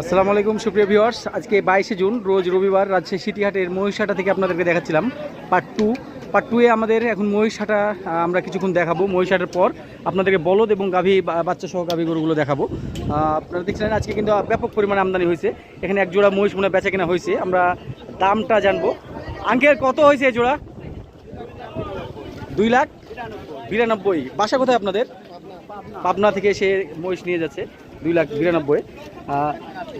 আসসালামু আলাইকুম, সুপ্রিয় ভিউয়ার্স। আজকে বাইশে জুন, রোজ রবিবার রাজশাহী সিটিহাটের মহিষাটা থেকে আপনাদেরকে দেখাচ্ছিলাম পার্ট টু পার্ট টুয়ে আমাদের এখন মহিষাটা আমরা কিছুক্ষণ দেখাবো। মহিষাটার পর আপনাদেরকে বলদ এবং গাভী বাচ্চা সহ গাভী গরুগুলো দেখাবো। আপনারা দেখছিলেন আজকে কিন্তু ব্যাপক পরিমাণে আমদানি হয়েছে। এখানে এক জোড়া মহিষ মনে বেচা কেনা হয়েছে। আমরা দামটা জানব। আঙ্কেল, কত হয়েছে এই জোড়া? দুই লাখ? বিরানব্বই। বাসা কোথায় আপনাদের? পাবনা থেকে সে মহিষ নিয়ে যাচ্ছে। দুই লাখ বিরানব্বই।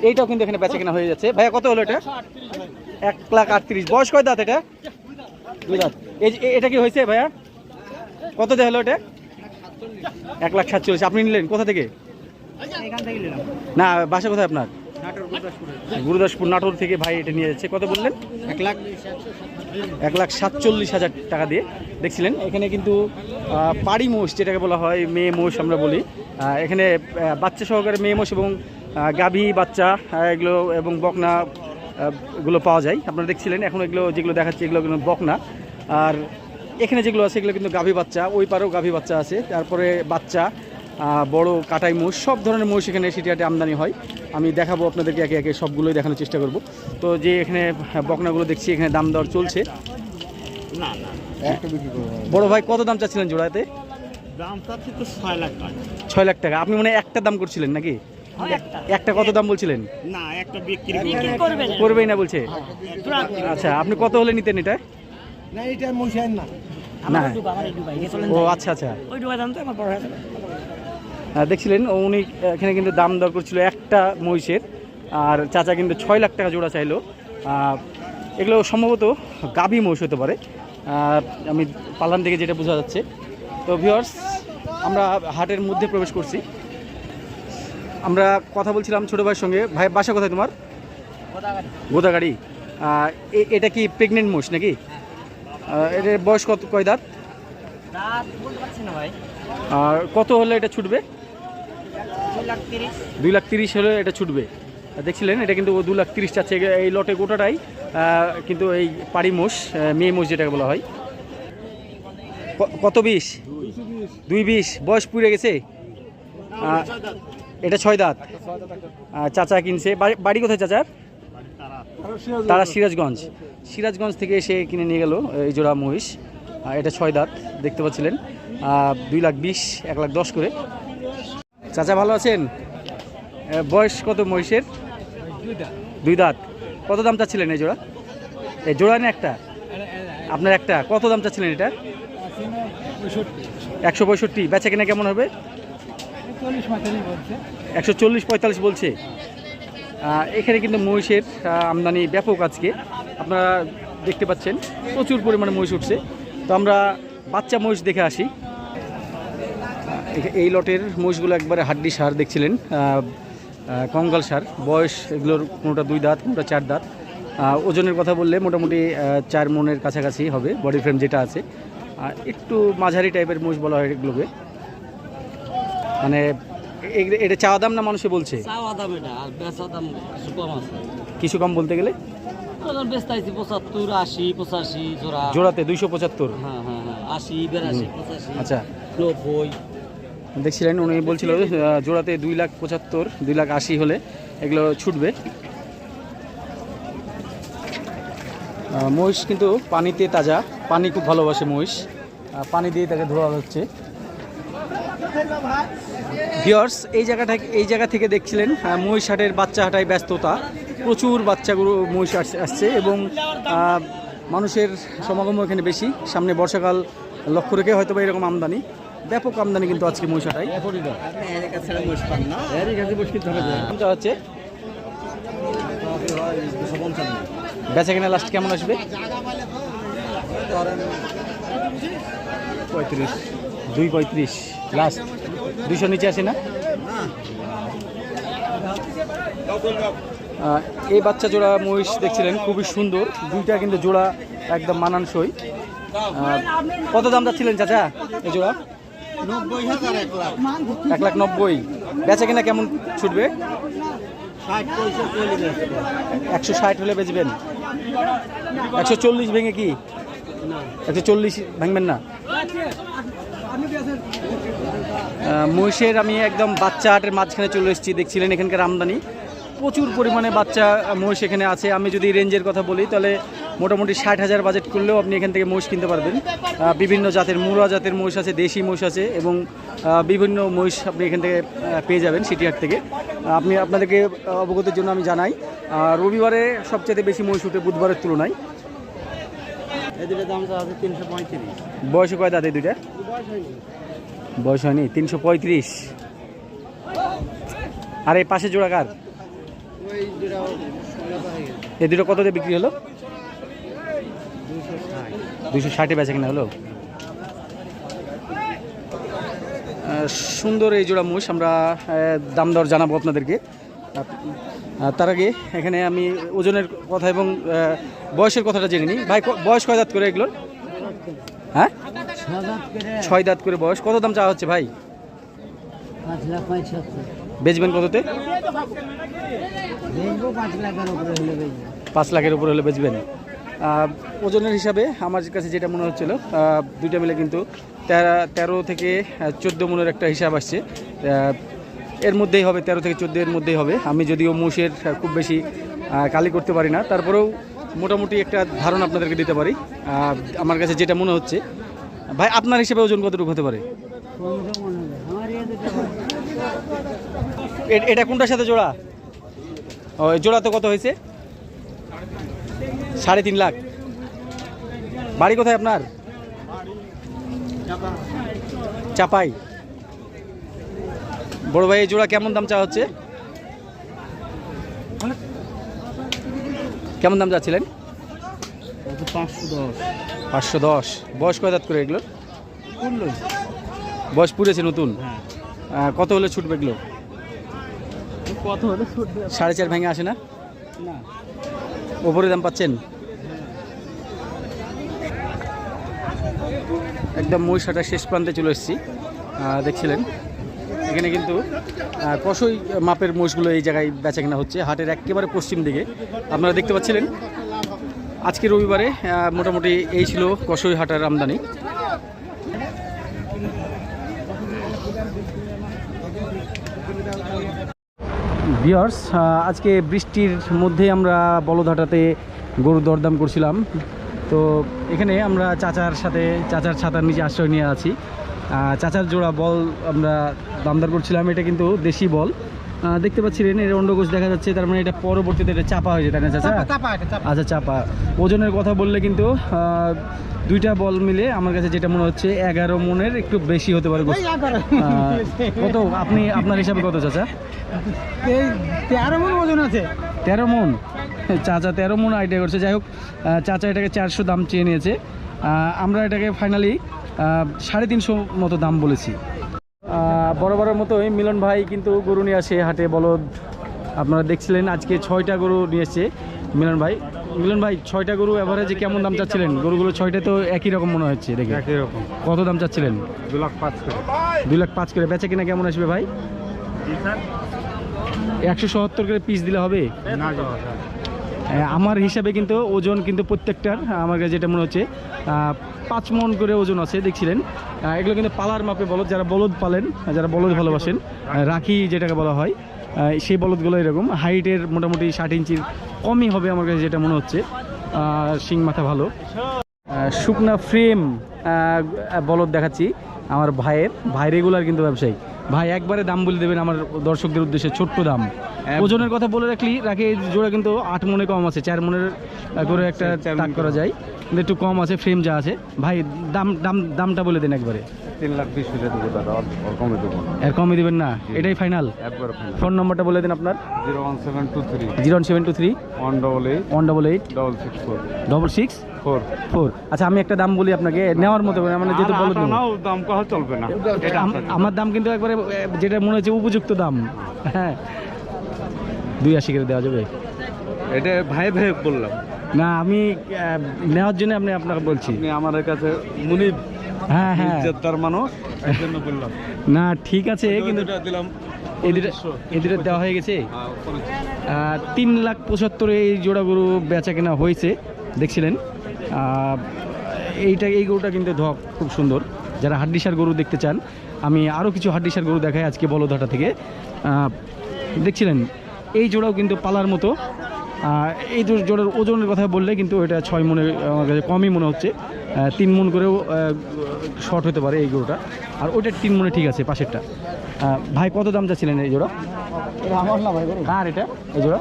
এইটাও কিন্তু এখানে বেচা কেনা হয়ে যাচ্ছে। ভাইয়া কত হলো এটা? এক লাখ আটত্রিশ। বয়স কয় দাঁত এটা? দুই দাঁত। এই এটা কি হয়েছে ভাইয়া? কত দিয়ে হলো এটা? এক লাখ সাতচল্লিশ। আপনি নিলেন? কোথা থেকে? না বাসা কোথায় আপনার? গুরুদাসপুর। নাটোর থেকে ভাই এটা নিয়ে যাচ্ছে। কত বললেন? এক লাখ এক লাখ সাতচল্লিশ হাজার টাকা দিয়ে। দেখছিলেন এখানে কিন্তু পাড়ি মোষ যেটাকে বলা হয় মেয়ে মোষ আমরা বলি। এখানে বাচ্চা সহকারে মেয়ে মোষ এবং গাভী বাচ্চা এগুলো এবং বকনা এগুলো পাওয়া যায়। আপনারা দেখছিলেন এখন এগুলো যেগুলো দেখাচ্ছে এগুলো কিন্তু বকনা। আর এখানে যেগুলো আছে এগুলো কিন্তু গাভী বাচ্চা ওই পারেও গাভী বাচ্চা আছে। তারপরে বাচ্চা বড় কাটাই মোষ সব ধরনের মোষ এখানে সিটিহাটে আমদানি হয়। আমি দেখাবো আপনাদেরকে একে একে সবগুলোই দেখানোর চেষ্টা করব। তো যে এখানে বকনাগুলো দেখছি এখানে দাম দর চলছে। না না বড় ভাই কত দাম চাচ্ছিলেন জোড়াতে? দাম চাচ্ছি তো ছয় লাখ টাকা। ছয় লাখ টাকা। আপনি মানে একটা দাম করছিলেন নাকি? একটা। কত দাম বলছিলেন? না একটা বিক্রি করবেই না বলছে? আচ্ছা আপনি কত হলে নিতেন এটা? না এটা মশাই না। না। আমার ও আচ্ছা আচ্ছা। ওই ডুবা দাম তো আমার বড় হয়ে দেখছিলেন ও উনি এখানে কিন্তু দাম দর করছিল একটা মহিষের আর চাচা কিন্তু ছয় লাখ টাকা জোড়া চাইলো। এগুলো সম্ভবত গাভী মহিষ হতে পারে। আমি পালান থেকে যেটা বোঝা যাচ্ছে। তো ভিওর্স আমরা হাটের মধ্যে প্রবেশ করছি। আমরা কথা বলছিলাম ছোটো ভাইয়ের সঙ্গে। ভাই বাসা কোথায় তোমার? গোদাগাড়ি। আহ, এ- এটা কি প্রেগনেন্ট মোষ নাকি? এটার বয়স কত কয় দাঁত? আর কত হলে এটা ছুটবে? দুই লাখ তিরিশ হলে এটা ছুটবে। দেখছিলেন এটা কিন্তু দু লাখ তিরিশ চাচ্ছে এই লটে গোটাটাই। কিন্তু এই পাড়ি মোষ মেয়ে মোষ যেটাকে বলা হয়। কত বিশ দুই বিশ বয়স পুড়ে গেছে? এটা ছয় দাঁত। চাচা কিনছে। বাড়ি- কোথায় চাচার? তারা সিরাজগঞ্জ। সিরাজগঞ্জ থেকে এসে কিনে নিয়ে গেল, এই জোড়া মহিষ। এটা ছয় দাঁত, দেখতে পাচ্ছিলেন। দুই লাখ বিশ, এক লাখ দশ করে। চাচা ভালো আছেন? বয়স কত মহিষের? দুই দাঁত। কত দাম চাচ্ছিলেন এই জোড়া? এই জোড়া না একটা? আপনার একটা। কত দাম চাচ্ছিলেন এটা? একশো পঁয়ষট্টি। বেচা কেনা কেমন হবে? একশো চল্লিশ পঁয়তাল্লিশ বলছে? এখানে কিন্তু মহিষের আমদানি ব্যাপক আজকে। আপনারা দেখতে পাচ্ছেন প্রচুর পরিমাণে মহিষ উঠছে। তো আমরা বাচ্চা মহিষ দেখে আসি। এই লটের মহিষগুলো একবারে হাড্ডি সার দেখছিলেন। আহ, সার। বয়স এগুলোর কোনোটা দুই দাঁত কোনোটা চার দাঁত। ওজনের কথা বললে মোটামুটি চার মনের কাছাকাছি হবে বডি ফ্রেম যেটা আছে। একটু মাঝারি টাইপের মহিষ বলা হয় এগুলোকে। মানে এটা চাওয়া দাম না মানুষে বলছে? চাওয়া দাম এটা আর বেচা দাম কিছু কম আছে। কিছু কম বলতে গেলে? পঁচাত্তর আশি পঁচাশি জোড়া। জোড়াতে দুইশো পঁচাত্তর? হ্যাঁ হ্যাঁ হ্যাঁ আশি বিরাশি পঁচাশি আচ্ছা। নব্বই। দেখছিলেন উনি বলছিল জোড়াতে দুই লাখ পঁচাত্তর দুই লাখ আশি হলে এগুলো ছুটবে। মহিষ কিন্তু পানিতে তাজা পানি খুব ভালোবাসে মহিষ। পানি দিয়ে তাকে ধোয়া হচ্ছে। ভিওর্স এই জায়গাটা এই জায়গা থেকে দেখছিলেন আহ, মহিষ হাটের বাচ্চা হাটায় ব্যস্ততা। প্রচুর বাচ্চাগুলো মহিষ আস- আসছে এবং মানুষের সমাগমও এখানে বেশি। সামনে বর্ষাকাল লক্ষ্য রেখে হয়তো বা এরকম আমদানি। ব্যাপক আমদানি কিন্তু আজকে মহিষ হাটায়। দামটা হচ্ছে বেচা কেনা লাস্ট কেমন আসবে? পঁয়ত্রিশ। দুই পঁয়ত্রিশ। লাস্ট দুইশো নিচে আসে না? এই বাচ্চা জোড়া মহিষ দেখছিলেন, খুবই সুন্দর। দুইটা কিন্তু জোড়া একদম মানানসই। কত দাম যাচ্ছিলেন চাচা এই জোড়া? এক লাখ নব্বই। বেচা কিনা কেমন ছুটবে? একশো ষাট হলে বেচবেন। একশো চল্লিশ ভেঙে কি? একশো চল্লিশ ভাঙবেন না? মহিষের আমি একদম বাচ্চা হাটের মাঝখানে চলে এসেছি দেখছিলেন এখানকার আমদানি। প্রচুর পরিমাণে বাচ্চা মহিষ এখানে আছে। আমি যদি রেঞ্জের কথা বলি তাহলে মোটামুটি ষাট হাজার বাজেট করলেও আপনি এখান থেকে মহিষ কিনতে পারবেন। বিভিন্ন জাতের মুরা জাতের মহিষ আছে দেশি মহিষ আছে এবং বিভিন্ন মহিষ আপনি এখান থেকে পেয়ে যাবেন সিটিহাট থেকে। আপনি আপনাদেরকে অবগতির জন্য আমি জানাই রবিবারে সবচেয়ে বেশি মহিষ উঠে বুধবারের তুলনায়। এদিকে দাম আছে তিনশো পঁয়ত্রিশ। বয়সে কয় দাদা এই দুইটা? বয়স হয়নি। তিনশো পঁয়ত্রিশ। আর এই পাশে জোড়া কার? ওই যেটা সমঝোতা গেছে এই দুটো কত দিয়ে বিক্রি হলো? দুশো ষাট বেচা কিনা হলো? সুন্দর এই জোড়া মুষ, আমরা দাম দর জানাব আপনাদেরকে। তার আগে এখানে আমি ওজনের কথা এবং বয়সের কথাটা জেনে নিই। ভাই বয়স কয় করে এগুলোর? হ্যাঁ? ছয় দাঁত করে বয়স। কত দাম চাওয়া হচ্ছে ভাই? বেচবেন কততে? পাঁচ লাখের উপরে হলে বেচবেন। ওজনের হিসাবে আমার কাছে যেটা মনে হচ্ছিল দুইটা মিলে কিন্তু তেরো থেকে চোদ্দ মনের একটা হিসাব আসছে। এর মধ্যেই হবে, তেরো থেকে চোদ্দ এর মধ্যেই হবে। আমি যদিও মুষের খুব বেশি কালি করতে পারি না। তারপরেও মোটামুটি একটা ধারণা আপনাদেরকে দিতে পারি। আমার কাছে যেটা মনে হচ্ছে ভাই, আপনার হিসেবে ওজন কতটুকু হতে পারে? এটা কোনটার সাথে জোড়া? ও, এই জোড়া তো কত হয়েছে? সাড়ে তিন লাখ। বাড়ি কোথায় আপনার? চাপাই। বড় ভাই, এই জোড়া কেমন দাম চাওয়া হচ্ছে? কেমন দাম চাচ্ছিলেন? পাঁচশো দশ। পাঁচশো দশ। বয়স কয় দাঁত করে এগুলো? বয়স পুড়েছে নতুন? হ্যাঁ। কত হলে ছুটবে এগুলো? কত হলে ছুটবে? সাড়ে চার ভেঙে আসে না? ওপরে দাম পাচ্ছেন? একদম মহিষাটা শেষ প্রান্তে চলে এসেছি। দেখছিলেন? এখানে কিন্তু কষই মাপের মোষগুলো এই জায়গায় বেচা কেনা হচ্ছে। হাটের একেবারে পশ্চিম দিকে। আপনারা দেখতে পাচ্ছিলেন? আজকে রবিবারে মোটামুটি এই ছিল কষই হাটার আমদানি। বিয়ার্স আজকে বৃষ্টির মধ্যে আমরা বলধাটাতে গরু দরদাম করছিলাম। তো এখানে আমরা চাচার সাথে, চাচার ছাতার নিচে আশ্রয় নিয়ে আছি। চাচার জোড়া বল আমরা দামদার করছিলাম, এটা কিন্তু দেশি বল। দেখতে পাচ্ছিলেন এর অন্ডকোষ দেখা যাচ্ছে তার মানে এটা পরবর্তীতে এটা চাপা হয়ে যায় তাই না চাচা আচ্ছা চাপা। ওজনের কথা বললে কিন্তু দুইটা বল মিলে আমার কাছে যেটা মনে হচ্ছে এগারো মনের একটু বেশি হতে পারে। কত? আপনি আপনার হিসাবে কত চাচা? এই তেরো মন ওজন আছে। তেরো মন? চাচা তেরো মন আইডিয়া করছে। যাই হোক চাচা এটাকে চারশো দাম চেয়ে নিয়েছে। আমরা এটাকে ফাইনালি সাড়ে তিনশো মতো দাম বলেছি। বরাবরের মতোই মিলন ভাই কিন্তু গরু নিয়ে আসে হাটে বলদ। আপনারা দেখছিলেন আজকে ছয়টা গরু নিয়ে এসছে মিলন ভাই। মিলন ভাই ছয়টা গরু এভারেজে কেমন দাম চাচ্ছিলেন? গরুগুলো ছয়টা তো একই রকম মনে হচ্ছে দেখে। একই রকম। কত দাম চাচ্ছিলেন? দু লাখ পাঁচ করে। দুই লাখ পাঁচ করে। বেচা কিনা কেমন আসবে ভাই? একশো সত্তর করে পিস দিলে হবে? আমার হিসাবে কিন্তু ওজন কিন্তু প্রত্যেকটার আমার কাছে যেটা মনে হচ্ছে পাঁচ মন করে ওজন আছে দেখছিলেন। এগুলো কিন্তু পালার মাপে বলদ যারা বলদ পালেন যারা বলদ ভালোবাসেন রাখি যেটাকে বলা হয় সেই বলদগুলো এরকম। হাইটের মোটামুটি ষাট ইঞ্চির কমই হবে আমার কাছে যেটা মনে হচ্ছে। শিং মাথা ভালো। শুকনা ফ্রেম বলদ দেখাচ্ছি আমার ভাইয়ের ভাই রেগুলার কিন্তু ব্যবসায়ী। ভাই একবারে দাম বলে দেবেন আমার দর্শকদের উদ্দেশ্যে ছোট্ট দাম। ওজনের কথা বলে রাখলি রাখে জোড়া কিন্তু আট মনে কম আছে চার মনের করে একটা তাক করা। যায়। একটু কম আছে ফ্রেম যা আছে। ভাই দাম দাম দামটা বলে দিন একবারে। তিন লাখ বিশ হাজার দেবো দাদা অল্প কমে দেবো এর কমই দিবেন না? এটাই ফাইনাল একবার ফোন নম্বরটা বলে দেন আপনার। Zero one seven two three. Zero seven two three. One double eight. One double eight. Double six four. Double six? Four. Four. আচ্ছা আমি একটা দাম বলি আপনাকে। নেওয়ার মতো মানে যেহেতু বলে দাম কহা চলবে না। এটা আমার দাম কিন্তু একবারে যেটা মনে হচ্ছে উপযুক্ত দাম। হ্যাঁ। দুই আশি করে দেওয়া যাবে। এটা ভাই ভাই বললাম। না আমি নেওয়ার জন্য আপনি আপনাকে বলছি। আমাদের কাছে মুনিব হ্যাঁ হ্যাঁ। ইজ্জতদার মানুষ বললাম। না ঠিক আছে কিন্তু দিলাম এদিকে দেওয়া হয়ে গেছে? তিন লাখ পঁচাত্তরে এই জোড়া গরু বেচা কেনা হয়েছে দেখছিলেন। এইটা এই গরুটা কিন্তু ধক খুব সুন্দর। যারা হাড্ডিসার গরু দেখতে চান আমি আরও কিছু হাড্ডিসার গরু দেখাই আজকে বলদাটা থেকে। দেখছিলেন এই জোড়াও কিন্তু পালার মতো। এই জো- জোড়ার ওজনের কথা বললে কিন্তু এটা ছয় মনে আমার কাছে কমই মনে হচ্ছে। তিন মন করেও শর্ট হতে পারে এই গরুটা আর ওটার তিন মনে ঠিক আছে পাশেরটা। ভাই কত দাম চাচ্ছিলেন এই জোড়া? আমার না ভাই কার এটা? এই জোড়া?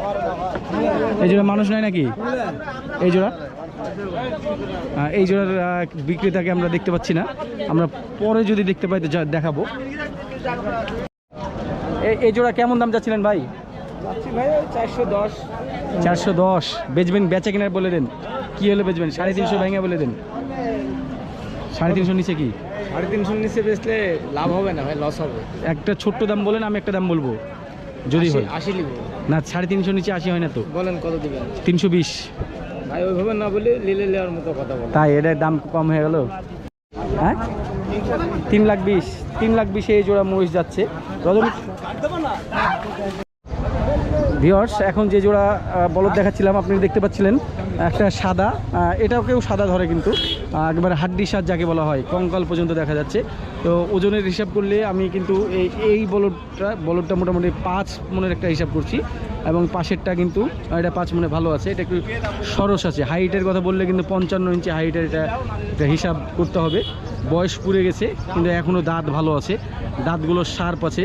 এই জোড়া মানুষ নয় নাকি? এই জোড়া? এই জোড়ার বিক্রেতাকে আমরা দেখতে পাচ্ছি না। আমরা পরে যদি দেখতে পাই তো দেখাবো। এই- এই জোড়া কেমন দাম যাচ্ছিলেন ভাই? ভাই চারশো দশ। চারশো দশ। বেচবেন বেচে কিনার বলে দেন। কি হলে বেচবেন? সাড়ে তিনশো ভেঙে বলে দেন। সাড়ে তিনশো নিচে কি? সাড়ে তিনশো নিচে বেচলে লাভ হবে না ভাই লস হবে। একটা ছোট্ট দাম বলেন আমি একটা দাম বলব। যদি হয়। আশি লিব না সাড়ে তিনশো নিচে আশি হয় না তো। বলেন কত দিবেন? তিনশো বিশ। ভাই ওইভাবে না বলে লিলে নেওয়ার মতো কথা বলেন। তাই এটার দাম কম হয়ে গেল? হ্যাঁ? তিন লাখ বিশ। তিন লাখ বিশে এই জোড়া মহিষ যাচ্ছে। রজনী ভিওর্স এখন যে জোড়া বলদ দেখাচ্ছিলাম, আপনি দেখতে পাচ্ছিলেন, একটা সাদা কেউ সাদা ধরে কিন্তু একবারে হাড্ডি সাজ যাকে বলা হয়, কঙ্কাল পর্যন্ত দেখা যাচ্ছে। তো ওজনের হিসাব করলে আমি কিন্তু এই এই বলদটা বলদটা মোটামুটি পাঁচ মনের একটা হিসাব করছি, এবং পাশেরটা কিন্তু এটা পাঁচ মনে ভালো আছে, এটা একটু সরস আছে। হাইটের কথা বললে কিন্তু পঞ্চান্ন ইঞ্চি হাইটের এটা এটা হিসাব করতে হবে। বয়স পুড়ে গেছে, কিন্তু এখনও দাঁত ভালো আছে, দাঁতগুলো শার্প আছে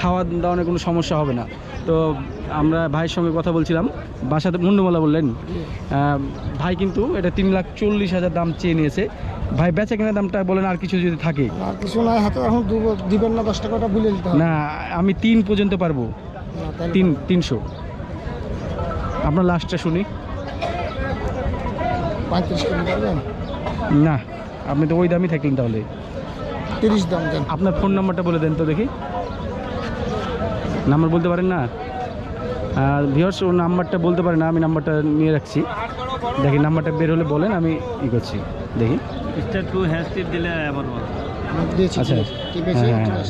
খাওয়া দাওয়ানোর কোনো সমস্যা হবে না। তো আমরা ভাইয়ের সঙ্গে কথা বলছিলাম। বাসাতে মুন্ডুমালা বললেন ভাই কিন্তু এটা তিন লাখ চল্লিশ হাজার দাম চেয়ে নিয়েছে। ভাই বেচা কেনার দামটা বলেন আর কিছু যদি থাকে। আর কিছু নাই হাতে এখন দিবেন না দশ টাকাটা বিলে দিতে না আমি তিন পর্যন্ত পারব। তিন তিনশো। আপনার লাস্টটা শুনি। না আপনি তো ওই দামই থাকলেন তাহলে। তিরিশ দাম দেন। আপনার ফোন নাম্বারটা বলে দেন তো দেখি। নাম্বার বলতে পারেন না? ভিওর্স ওর নাম্বারটা বলতে পারেন না আমি নাম্বারটা নিয়ে রাখছি। দেখি নাম্বারটা বের হলে বলেন আমি ই করছি। দেখি। আচ্ছা। হ্যাঁ, হ্যাঁ।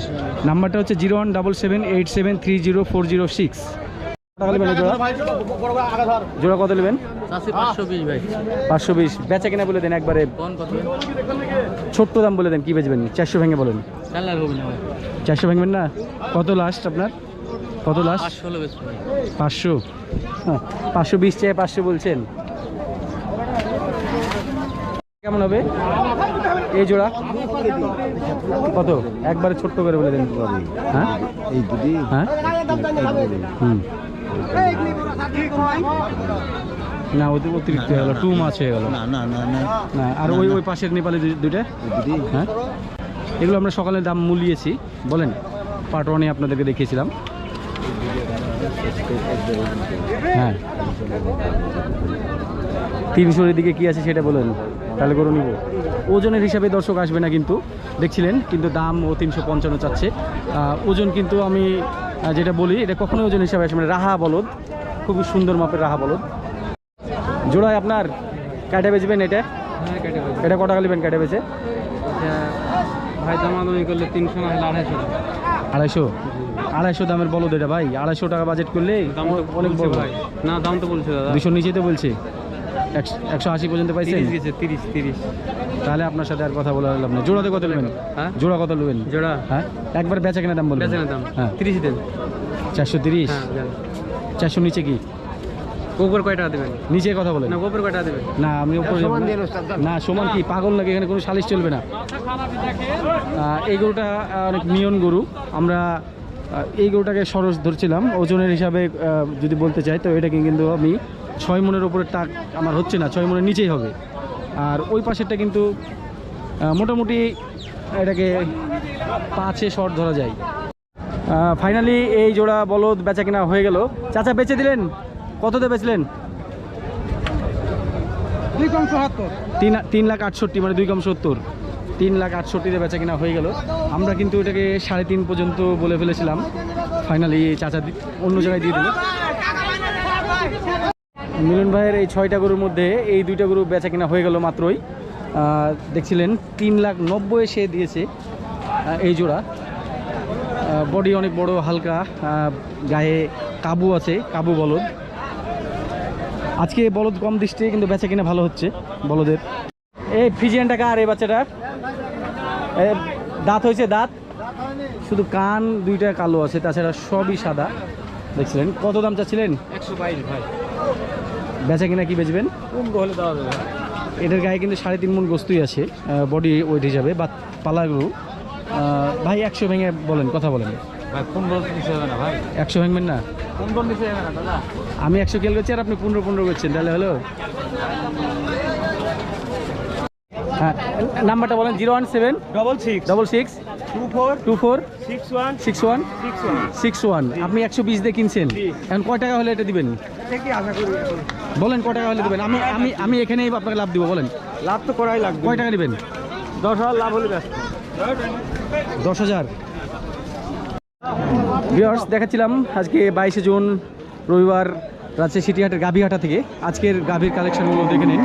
নাম্বারটা হচ্ছে zero one double seven eight seven three zero four zero six. টাকা নেবেন এই জোড়া কত নেবেন? পাঁচশো বিশ পাঁচশো বিশ। বেচা কিনা বলে দেন একবারে। ছোট্ট দাম বলে দেন কি বেচবেন? চারশো ভেঙে বলেন। চারশো ভাঙবেন না? কত লাস্ট আপনার? কত লাস্ট পাঁচশো হ্যাঁ পাঁচশো বিশ চেয়ে পাঁচশো বলছেন। কেমন হবে? এই জোড়া? কত? একবারে ছোট্ট করে বলে দেন। হ্যাঁ? এই দুটি। হ্যাঁ? হুম। না অতি অতিরিক্ত হয়ে গেল টু মাছ হয়ে গেল। না না না না। না আর ওই ওই পাশের নেপালে দুইটা? হ্যাঁ? এগুলো আমরা সকালে দাম মুলিয়েছি বলেন। পার্ট ওয়ানে আপনাদেরকে দেখিয়েছিলাম। হ্যাঁ। তিনশোর দিকে কি আছে সেটা বলেন তাহলে করে নিব। ওজনের হিসাবে দর্শক আসবে না কিন্তু দেখছিলেন কিন্তু দাম ও তিনশো পঞ্চান্ন চাচ্ছে। ওজন কিন্তু আমি যেটা বলি এটা কখনোই ওজন হিসাবে আসবে না রাহা বলদ খুবই সুন্দর মাপের রাহা বলদ। জোড়ায় আপনার কাটে বেচবেন এটা? হ্যাঁ এটা কটা নেবেন কাটে বেচে? ভাই দামাদামি করলে তিনশো না হলে আড়াইশো। আড়াইশো? আড়াইশো দামের বলো এটা ভাই আড়াইশো টাকা বাজেট করলে অনেক বলছে বড়। ভাই। না দাম তো বলছে দাদা। দুশো নিচে তো বলছে। একশো- একশো আশি পর্যন্ত পাইছেন? তিরিশ তিরিশ তাহলে আপনার সাথে আর কথা বলা লাভ নেই। জোড়াতে কত নেবেন? হ্যাঁ? জোড়া কত নেবেন? জোড়া। হ্যাঁ? একবার বেচা কেনা দাম বলবেন। বেচে না দাম। হ্যাঁ। তিরিশ দেন। চারশো তিরিশ? হ্যাঁ চারশো নিচে কি? গোবর কয় টাকা দেবেন? নিচে কথা বলেন। না গোবর কয় টাকা দেবেন? না আমি উপরে না। না সমান কি? পাগল নাকি? এখানে কোনো সালিশ চলবে না। এই গরুটা অনেক নিয়ন গরু। আমরা এই গরুটাকে সরস ধরছিলাম। ওজনের হিসাবে যদি বলতে চাই তো এটাকে কিন্তু আমি ছয় মনের ওপরে টাক আমার হচ্ছে না ছয় মনের নিচেই হবে। আর ওই পাশেরটা কিন্তু মোটামুটি এটাকে পাঁচে শর্ট ধরা যায়। ফাইনালি এই জোড়া বলদ বেচা কিনা হয়ে গেল। চাচা বেচে দিলেন? কততে বেচলেন? তিন লাখ আটষট্টি মানে দুই কম সত্তর। তিন লাখ আটষট্টিতে বেচা কিনা হয়ে গেল। আমরা কিন্তু এটাকে সাড়ে তিন পর্যন্ত বলে ফেলেছিলাম। ফাইনালি চাচা অন্য জায়গায় দিয়ে দিল। মিলন ভাইয়ের এই ছয়টা গরুর মধ্যে এই দুইটা গরু বেচা কিনা হয়ে গেল মাত্রই। দেখছিলেন, তিন লাখ নব্বই সে দিয়েছে এই জোড়া। বডি অনেক বড়, হালকা গায়ে কাবু আছে, কাবু বলদ। আজকে বলদ কম দৃষ্টি কিন্তু বেচা কিনা ভালো হচ্ছে বলদের। এই ফিজিয়ানটা কার এই বাচ্চাটার? দাঁত হয়েছে দাঁত? শুধু কান দুইটা কালো আছে তাছাড়া সবই সাদা। দেখছিলেন কত দাম চাচ্ছিলেন? একশো বাইশ ভাই। বেচা কিনা কি বেচবেন? কোন হলে দেওয়া যাবে এটার গায়ে কিন্তু সাড়ে তিন মন গোস্তই আছে বডি ওয়েট হিসাবে বা পালাগুলো ভাই একশো ভেঙে বলেন কথা বলেন। ভাই পনেরো নিচে হবে না ভাই। একশো ভেঙবেন না? পনেরো নিচে হবে না দাদা। আমি একশো কেল করছি আর আপনি পনেরো পনেরো করছেন তাহলে হলো? হ্যাঁ নাম্বারটা বলেন zero one seven double six double six two four two four six one six one six one আপনি একশো বিশ দিয়ে কিনছেন। এখন কয় টাকা হলে এটা দিবেন? বলেন কয় টাকা হলে দেবেন? আমি আমি আমি এখানেই আপনাকে লাভ দিব বলেন। লাভ তো করাই লাগবে। কয় টাকা দিবেন? দশ হাজার লাভ হলে দশ হাজার। ভিওর্স দেখাচ্ছিলাম আজকে বাইশে জুন রবিবার রাজশাহী সিটিহাটের গাভীহাটা থেকে। আজকের গাভীর কালেকশনগুলো দেখে নিন।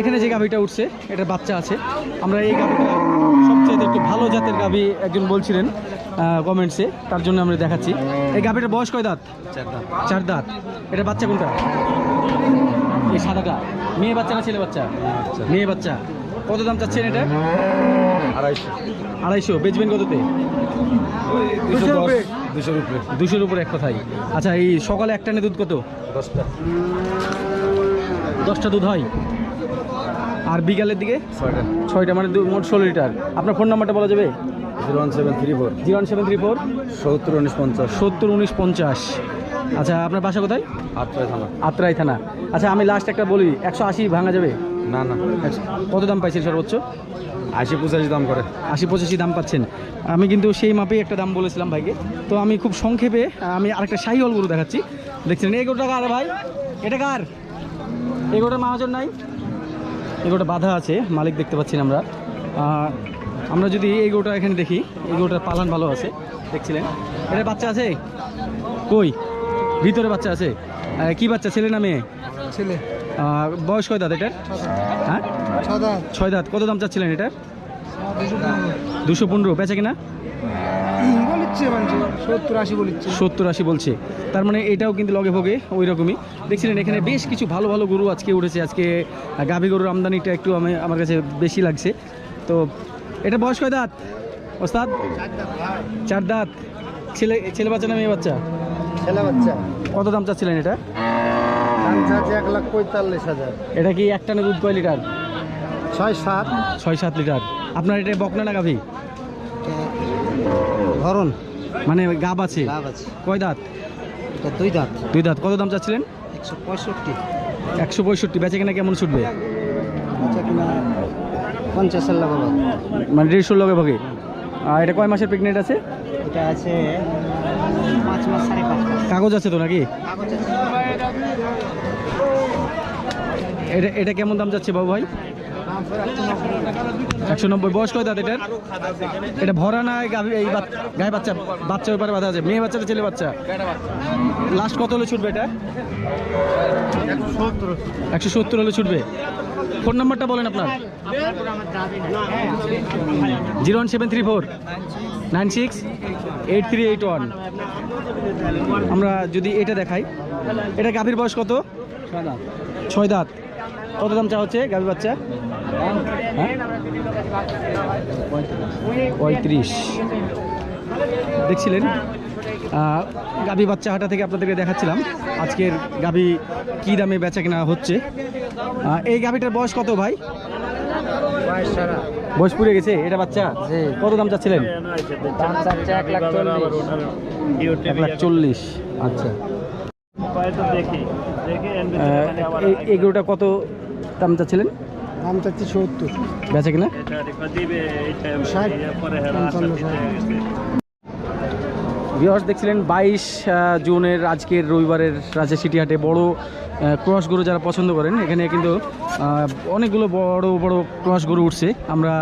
এখানে যে গাভীটা উঠছে এটার বাচ্চা আছে। আমরা এই গাভীটা সবচেয়ে একটু ভালো জাতের গাভী একজন বলছিলেন কমেন্টসে তার জন্য আমরা দেখাচ্ছি। এই গাভীটার বয়স কয় দাঁত? চার দাঁত। এটা বাচ্চা কোনটা? এই সাদাটা। মেয়ে বাচ্চা না ছেলে বাচ্চা? মেয়ে বাচ্চা। কত দাম চাচ্ছেন এটা? আড়াইশো। আড়াইশো। বেচবেন কততে? দুশো দশ দুশোর উপরে। দুশোর উপর এক কথাই। আচ্ছা এই সকালে এক টানে দুধ কত? দশটা। দশটা দুধ হয়? আর বিকালের দিকে? ছয়টা। ছয়টা মানে মোট ষোলো লিটার। আপনার ফোন নাম্বারটা বলা যাবে? Zero one seven three four. Zero one seven three four. সত্তর উনিশ পঞ্চাশ। সত্তর উনিশ পঞ্চাশ। আচ্ছা আপনার বাসা কোথায়? আটটায় থানা। আত্রাই থানা। আচ্ছা আমি লাস্ট একটা বলি একশো আশি ভাঙা যাবে? না না। কত দাম পাইছেন সর্বোচ্চ? আশি পঁচাশি দাম করে। আশি পঁচাশি দাম পাচ্ছেন। আমি কিন্তু সেই মাপেই একটা দাম বলেছিলাম ভাইকে। তো আমি খুব সংক্ষেপে আমি আরেকটা শাহিওয়াল গরু দেখাচ্ছি। দেখছেন এই গরুটা কার ভাই? এটা কার? এই গরুটার মহাজন নাই? এই গরুটা বাধা আছে মালিক দেখতে পাচ্ছি আমরা। আমরা যদি এই গোটা এখানে দেখি এই গোটার পালান ভালো আছে দেখছিলেন। এটা বাচ্চা আছে? কই? ভিতরে বাচ্চা আছে? কি বাচ্চা ছেলে না মেয়ে? ছেলে। বয়স কয় দাঁত এটার? হ্যাঁ? ছয় দাঁত। কত দাম চাচ্ছিলেন এটার? দুশো পনেরো। বেচা কিনা? বলিচ্ছে মানে সত্তর আশি বলিচ্ছে। সত্তর আশি বলছে। তার মানে এটাও কিন্তু লগে ভোগে ওই রকমই দেখছিলেন এখানে বেশ কিছু ভালো ভালো গরু আজকে উঠেছে। আজকে গাভী গরুর আমদানিটা একটু আমি আমার কাছে বেশি লাগছে। তো এটা বয়স কয় দাঁত? ওস্তাদ? চার দাঁত। ছেলে ছেলে বাচ্চা না মেয়ে বাচ্চা? ছেলে বাচ্চা। কত দাম চাচ্ছিলেন এটা? এক লাখ পঁয়তাল্লিশ হাজার। এটা কি এক টানে দুধ কয় লিটার? ছয় সাত। ছয় সাত লিটার। আপনার এটা বকনা না গাভী? ধরুন। মানে গাব আছে? লাভ আছে। কয় দাঁত? এটা দুই দাঁত। দুই দাঁত। কত দাম চাচ্ছিলেন? একশো পঁয়ষট্টি। একশো পঁয়ষট্টি। বেচে কিনা কেমন ছুটবে? পঞ্চাশের হবে মানে দেড়শোর লগে ভাগে। আর এটা কয় মাসের প্রেগনেন্ট আছে? এটা আছে পাঁচ মাস সাড়ে পাঁচ কাগজ আছে তো নাকি? কাগজ এটা এটা কেমন দাম যাচ্ছে বাবু ভাই? একশো নব্বই। বয়স কয় দাঁত এটার? এটা ভরা না, এই গায়ে বাচ্চা বাচ্চা ব্যাপারে বাধা আছে। মেয়ে বাচ্চা না ছেলে বাচ্চা? লাস্ট কত হলে ছুটবে এটা? একশো সত্তর হলে ছুটবে। ফোন নাম্বারটা বলেন আপনার। Zero one seven three four. Nine six. Eight three eight one. আমরা যদি এটা দেখাই। এটা গাভীর বয়স কত? ছয় দাঁত। কত দাম চা হচ্ছে গাভীর বাচ্চা? পঁয়ত্রিশ। দেখছিলেন? গাভী বাচ্চা হাটা থেকে আপনাদেরকে দেখাচ্ছিলাম। আজকের গাভী কী দামে বেচা কেনা হচ্ছে? এই গাভীটার বয়স কত ভাই? বয়স পুড়ে গেছে? এটা বাচ্চা? কত দাম চাচ্ছিলেন? এক লাখ চল্লিশ। আচ্ছা। এই- এই গরুটা কত দাম চাচ্ছিলেন? দাম চাচ্ছি সত্তর। বেচা কিনা? ষাট ভিওয়ার্স দেখছিলেন বাইশ জুনের আজকের রবিবারের রাজা সিটিহাটে বড় ক্রস গরু যারা পছন্দ করেন এখানে কিন্তু অনেকগুলো বড় বড় ক্রস গরু উঠছে। আমরা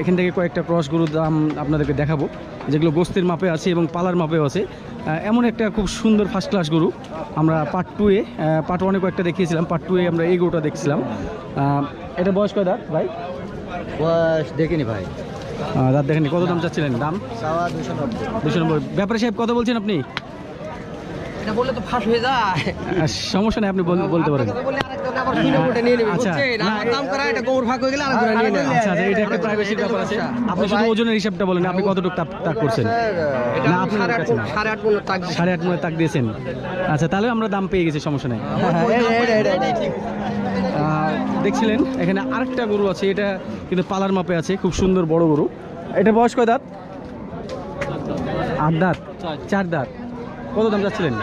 এখান থেকে কয়েকটা ক্রস গরুর দাম আপনাদেরকে দেখাবো যেগুলো গোস্তের মাপে আছে এবং পালার মাপেও আছে। এমন একটা খুব সুন্দর ফার্স্ট ক্লাস গরু আমরা পার্ট টুয়ে পার্ট ওয়ানে কয়েকটা দেখিয়েছিলাম পার্ট টুয়ে আমরা এই গরুটা দেখছিলাম। এটা বয়স কয় দাঁত ভাই? বয়স দেখিনি ভাই। দাঁত দেখেনি কত দাম চাচ্ছিলেন? দাম? দুশো নম্বর ব্যাপারে সাহেব কত বলছেন আপনি? বললে তো ফাঁস হয়ে যায়। সমস্যা নেই আপনি বলতে পারেন। আচ্ছা, হয়ে আচ্ছা আচ্ছা আপনি শুধু ওজনের হিসাবটা বলেন আপনি কতটুকু তাক করছেন? না আপনার সাড়ে আট মনে তাক সাড়ে আট তাক দিয়েছেন। আচ্ছা তাহলে আমরা দাম পেয়ে গেছি সমস্যা নেই। দেখছিলেন এখানে আরেকটা গরু আছে এটা কিন্তু পালার মাপে আছে খুব সুন্দর বড় গরু। এটা বয়স কয় দাঁত? আট দাঁত। চার দাঁত। কত দাম যাচ্ছিলেন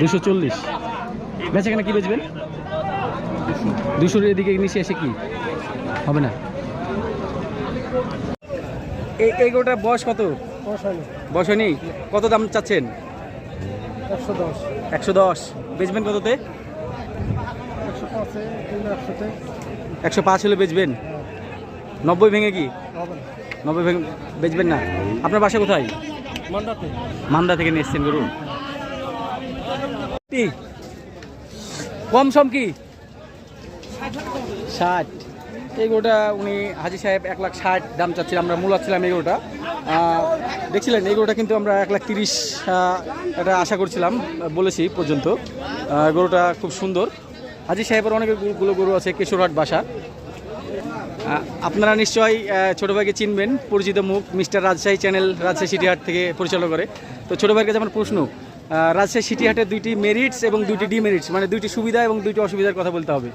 দুশো চল্লিশ। বেচা কেনা কি বেচবেন? দুশোর এদিকে নিচে এসে কি? হবে না? এই এই বয়স কত? বয়স হয়নি কত দাম চাচ্ছেন? একশো দশ। বেচবেন কততে? একশো পাঁচে হলে বেচবেন? নব্বই ভেঙে কি? নব্বই ভেঙে বেচবেন না? আপনার বাসা কোথায়? মান্দা থেকে। নিয়ে এসছেন গরু? কম সম কি? ষাট। এই গরুটা উনি হাজি সাহেব এক লাখ ষাট দাম চাচ্ছিলাম আমরা মূলাচ্ছিলাম এই গরুটা। দেখছিলেন, এই গরুটা কিন্তু আমরা এক লাখ তিরিশ এটা আশা করছিলাম, বলেছি পর্যন্ত। গরুটা খুব সুন্দর। হাজি সাহেবের অনেকগুলো গরু আছে, কেশরহাট বাসা। আপনারা নিশ্চয়ই ছোট ভাইকে চিনবেন, পরিচিত মুখ, মিস্টার রাজশাহী চ্যানেল, রাজশাহী সিটিহাট থেকে পরিচালনা করে। তো ছোট ভাইয়ের কাছে আমার প্রশ্ন রাজশাহী সিটিহাটের দুইটি মেরিটস এবং দুইটি ডিমেরিটস মানে দুইটি সুবিধা এবং দুইটি অসুবিধার কথা বলতে হবে।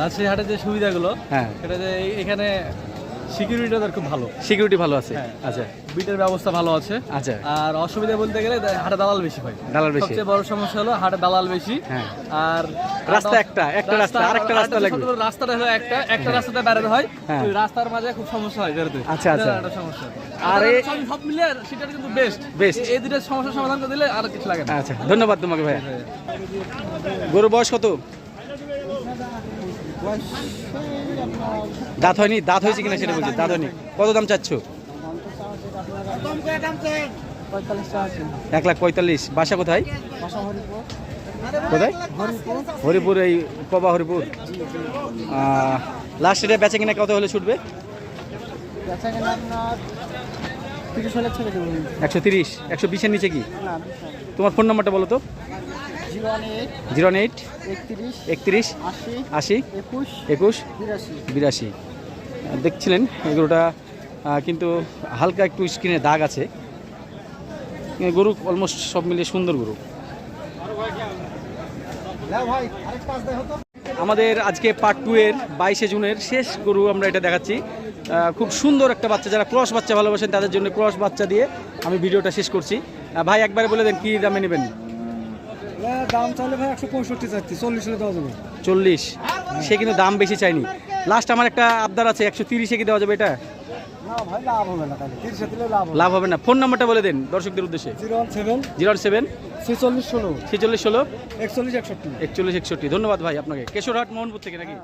রাজশাহী হাটের যে সুবিধাগুলো হ্যাঁ। সেটা যে এখানে সিকিউরিটি ওদের খুব ভালো। সিকিউরিটি ভালো আছে। আচ্ছা। বিটের ব্যবস্থা ভালো আছে। আচ্ছা। আর অসুবিধা বলতে গেলে হাটে দালাল বেশি হয়। দালাল বেশি। সবচেয়ে বড় সমস্যা হলো হাটে দালাল বেশি। হ্যাঁ। আর রাস্তা একটা, একটা রাস্তা, আরেকটা রাস্তা লাগবে। রাস্তাটা হলো একটা একটা রাস্তাতে বেরোতে হয়। হ্যাঁ। রাস্তার মাঝে খুব সমস্যা হয় বেরোতে আচ্ছা, আচ্ছা। একটা সমস্যা। আর সব মিলিয়ে সেটা কিন্তু বেস্ট Best। এই দুটো সমস্যার সমাধান করে দিলে আর কিছু লাগে না। আচ্ছা ধন্যবাদ তোমাকে ভাইয়া। গরু বয়স কত? দাঁত হয়নি? দাঁত হয়েছে কিনা সেটা বলছি। দাঁত হয়নি। কত দাম চাচ্ছ? এক লাখ পঁয়তাল্লিশ। বাসা কোথায়? কোথায়? হরিপুর, এই কবা হরিপুর। লাস্ট এটা বেচে কিনা কত হলে ছুটবে? একশো তিরিশ। একশো বিশের নিচে কি? তোমার ফোন নাম্বারটা বলো তো। জিরো ওয়ান এইট একত্রিশ আশি একুশ বিরাশি। দেখছিলেন এগুলোটা কিন্তু হালকা একটু স্কিনে দাগ আছে। গরু অলমোস্ট সব মিলিয়ে সুন্দর গরু। আমাদের আজকে পার্ট টু এর বাইশে জুনের শেষ গরু আমরা এটা দেখাচ্ছি। খুব সুন্দর একটা বাচ্চা যারা ক্রস বাচ্চা ভালোবাসেন তাদের জন্য ক্রস বাচ্চা দিয়ে আমি ভিডিওটা শেষ করছি। ভাই একবারে বলে দেন কী দামে নেবেন? দাম চাইলে ভাই একশো পঁয়ষট্টি চাচ্ছি চল্লিশ হলে দেওয়া যাবে। চল্লিশ? সে কিন্তু দাম বেশি চাইনি লাস্ট আমার একটা আবদার আছে একশো তিরিশে কি দেওয়া যাবে এটা? লাভ হবে না ফোন নাম্বারটা বলে দেন দর্শকদের উদ্দেশ্যে। জিরো ওয়ান সেভেন ছেচল্লিশ ষোলো। ছেচল্লিশ ষোলো। একচল্লিশ একষট্টি। একচল্লিশ একষট্টি। ধন্যবাদ ভাই আপনাকে। কেশোরহাট মোহনপুর থেকে নাকি?